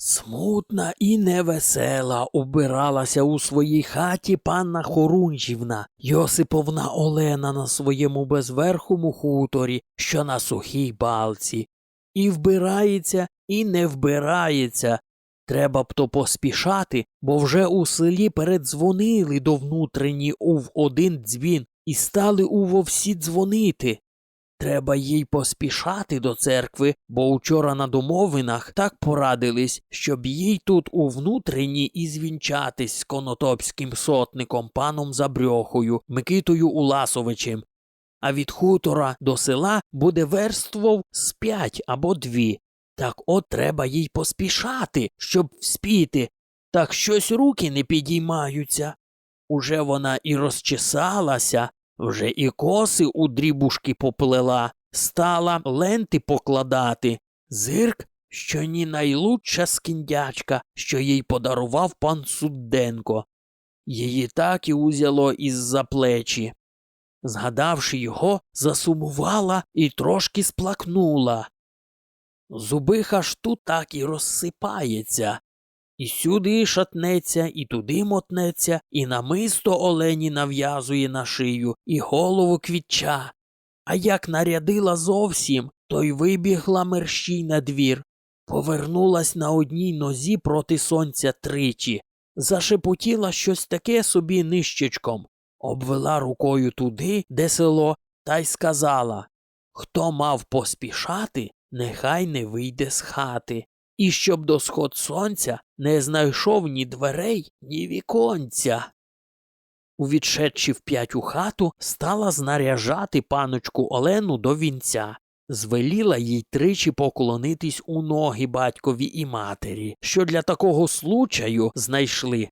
Смутна і невесела убиралася у своїй хаті панна Хорунжівна, Йосиповна Олена на своєму безверхому хуторі, що на сухій балці. І вбирається, і не вбирається. Треба б то поспішати, бо вже у селі передзвонили до внутрені ув один дзвін і стали уво всі дзвонити. Треба їй поспішати до церкви, бо вчора на домовинах так порадились, щоб їй тут у внутренні і звінчатись з конотопським сотником паном Забрьохою, Микитою Уласовичем. А від хутора до села буде верствов з п'ять або дві. Так от треба їй поспішати, щоб вспіти. Так щось руки не підіймаються. Уже вона і розчесалася, вже і коси у дрібушки поплела, стала ленти покладати. Зирк, що ні найлучша скіндячка, що їй подарував пан Судденко. Її так і узяло із-за плечі. Згадавши його, засумувала і трошки сплакнула. Зубиха ж тут так і розсипається. І сюди шатнеться, і туди мотнеться, і намисто олені нав'язує на шию, і голову квітча. А як нарядила зовсім, то й вибігла мерщій на двір, повернулась на одній нозі проти сонця тричі, зашепотіла щось таке собі нищечком, обвела рукою туди, де село, та й сказала Хто мав поспішати, нехай не вийде з хати. І щоб до сход сонця не знайшов ні дверей, ні віконця. Увідшедши вп'ять у хату, стала знаряжати паночку Олену до вінця, звеліла їй тричі поклонитись у ноги батькові і матері, що для такого случаю знайшли,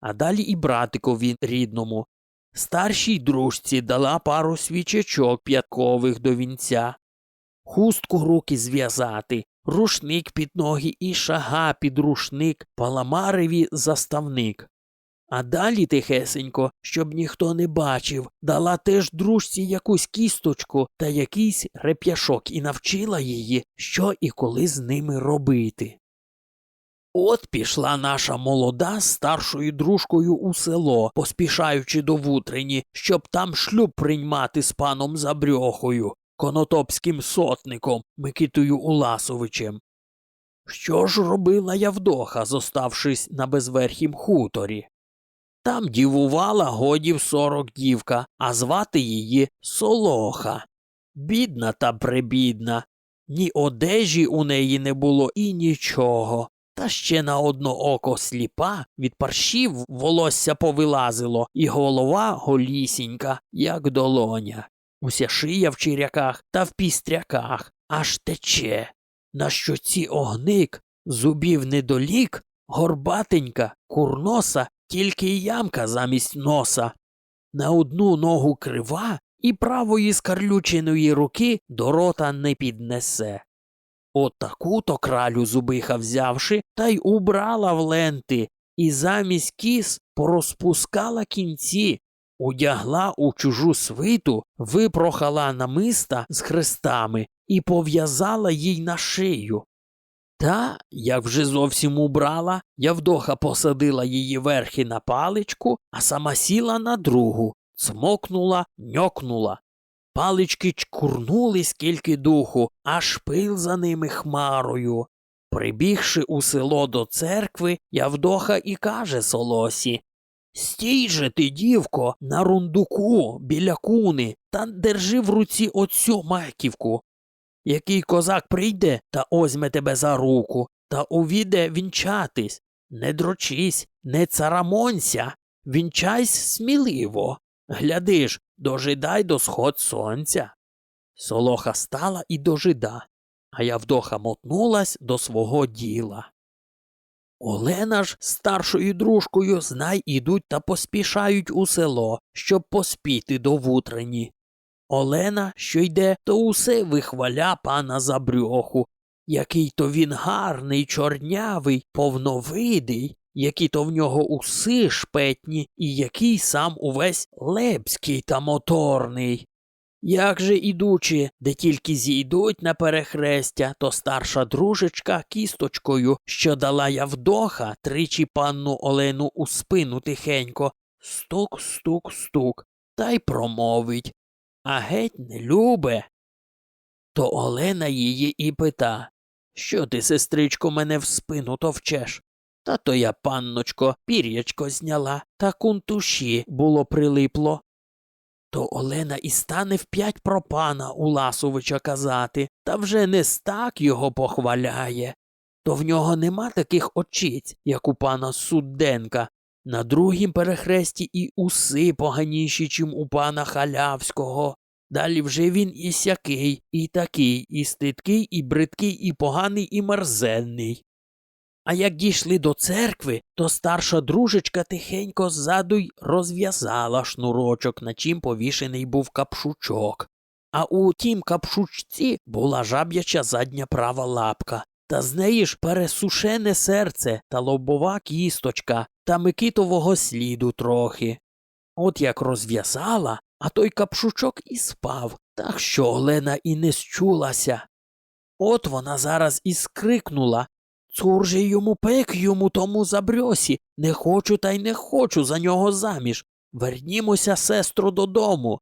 а далі і братикові рідному. Старшій дружці дала пару свічечок п'яткових до вінця, хустку руки зв'язати, рушник під ноги і шага під рушник, паламареві заставник. А далі тихесенько, щоб ніхто не бачив, дала теж дружці якусь кісточку та якийсь реп'яшок і навчила її, що і коли з ними робити. От пішла наша молода з старшою дружкою у село, поспішаючи до вутрені, щоб там шлюб приймати з паном Забрьохою, конотопським сотником Микитою Уласовичем. Що ж робила Явдоха, зоставшись на безверхім хуторі? Там дівувала годів сорок дівка, а звати її Солоха. Бідна та прибідна. Ні одежі у неї не було і нічого. Та ще на одно око сліпа, від паршів волосся повилазило, і голова голісінька, як долоня. Уся шия в чиряках та в пістряках аж тече. На щоці огник, зубів недолік, горбатенька, курноса, тільки й ямка замість носа. На одну ногу крива і правої скарлюченої руки до рота не піднесе. От таку то кралю зубиха взявши, та й убрала в ленти, і замість кіс порозпускала кінці, Удягла у чужу свиту, випрохала намиста з хрестами і пов'язала їй на шию. Та, як вже зовсім убрала, Явдоха посадила її верхи на паличку, а сама сіла на другу, цмокнула, ньокнула. Палички чкурнули скільки духу, аж пил за ними хмарою. Прибігши у село до церкви, Явдоха і каже Солосі Стій же ти, дівко, на рундуку біля куни та держи в руці оцю маківку. Який козак прийде та озьме тебе за руку та увіде вінчатись. Не дрочись, не царамонься, вінчайсь сміливо. Гляди ж, дожидай до сход сонця. Солоха стала і дожида, а Явдоха мотнулась до свого діла. Олена ж старшою дружкою знай ідуть та поспішають у село, щоб поспіти до вутрені. Олена, що йде, то усе вихваля пана Забрьоху, який то він гарний, чорнявий, повновидий, які то в нього уси шпетні, і який сам увесь лепський та моторний. Як же ідучи, де тільки зійдуть на перехрестя, то старша дружечка кісточкою, що дала Явдоха, тричі панну Олену у спину тихенько, стук, стук, стук, та й промовить. А геть не любе. То Олена її і пита Що ти, сестричко, мене в спину товчеш? Та то я, панночко, пір'ячко зняла, та кунтуші було прилипло. То Олена і стане вп'ять про пана Уласовича казати, та вже не стак його похваляє. То в нього нема таких очиць, як у пана Суденка. На другім перехресті і уси поганіші, чим у пана Халявського. Далі вже він і сякий, і такий, і стидкий, і бридкий, і поганий, і мерзенний. А як дійшли до церкви, то старша дружечка тихенько ззаду й розв'язала шнурочок, на чим повішений був капшучок. А у тім капшучці була жаб'яча задня права лапка, та з неї ж пересушене серце та лобова кісточка та микитового сліду трохи. От як розв'язала, а той капшучок і спав, так що Олена і не счулася. От вона зараз і скрикнула Цур же йому пек йому тому забрьосі. Не хочу та й не хочу за нього заміж. Вернімося, сестро, додому.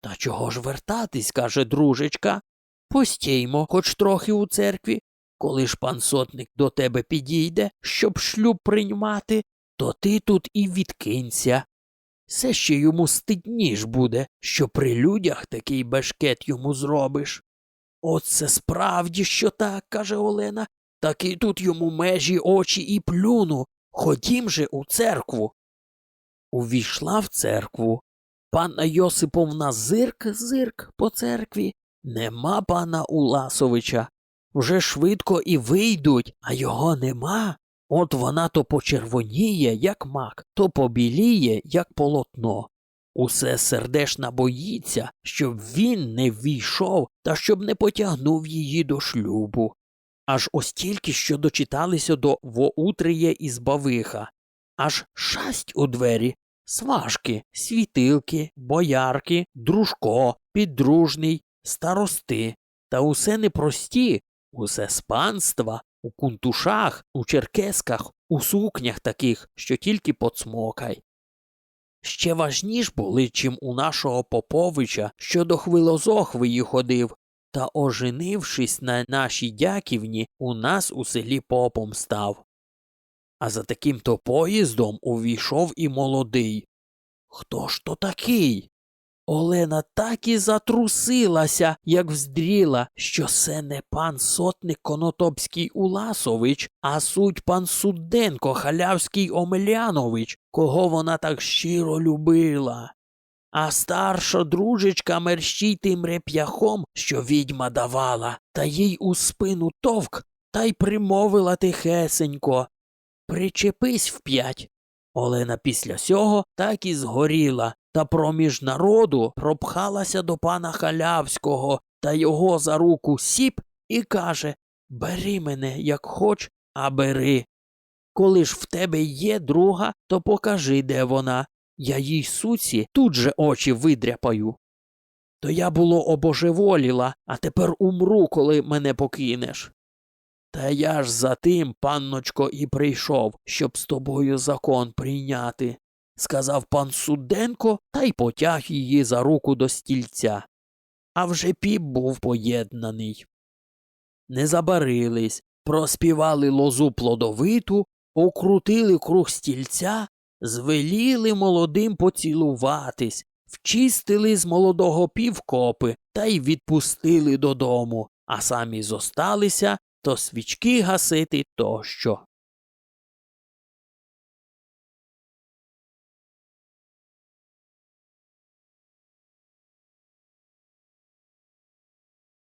Та чого ж вертатись, каже дружечка. Постіймо, хоч трохи у церкві. Коли ж пан сотник до тебе підійде, щоб шлюб приймати, то ти тут і відкинься. Все ще йому стидніш буде, що при людях такий бешкет йому зробиш. Оце справді, що так, каже Олена, Таки тут йому межі очі і плюну. Ходім же у церкву. Увійшла в церкву. Панна Йосиповна зирк зирк по церкві. Нема пана Уласовича. Вже швидко і вийдуть, а його нема. От вона то почервоніє, як мак, то побіліє, як полотно. Усе сердешна боїться, щоб він не ввійшов та щоб не потягнув її до шлюбу аж ось тільки що дочиталися до воутріє і збавиха, аж шасть у двері, сважки, світилки, боярки, дружко, піддружний, старости, та усе непрості, усе з панства, у кунтушах, у черкесках, у сукнях таких, що тільки поцмокай. Ще важніш були, чим у нашого Поповича, що до Хвилозохвиї ходив, та, оженившись на нашій дяківні, у нас у селі попом став. А за таким то поїздом увійшов і молодий. Хто ж то такий? Олена так і затрусилася, як вздріла, що це не пан сотник Конотопський Уласович, а суть пан Суденко Халявський Омелянович, кого вона так щиро любила. А старша дружечка мерщій тим реп'яхом, що відьма давала, та їй у спину товк та й примовила тихесенько. Причепись вп'ять. Олена після сього так і згоріла, та проміж народу пропхалася до пана Халявського та його за руку сіп і каже Бери мене, як хоч, а бери. Коли ж в тебе є друга, то покажи, де вона, я їй суці тут же очі видряпаю. То я було обожеволіла, а тепер умру, коли мене покинеш. Та я ж за тим, панночко, і прийшов, щоб з тобою закон прийняти, сказав пан Суденко та й потяг її за руку до стільця. А вже піп був поєднаний. Не забарились, проспівали лозу плодовиту, окрутили круг стільця звеліли молодим поцілуватись, вчистили з молодого півкопи та й відпустили додому, а самі зосталися то свічки гасити тощо.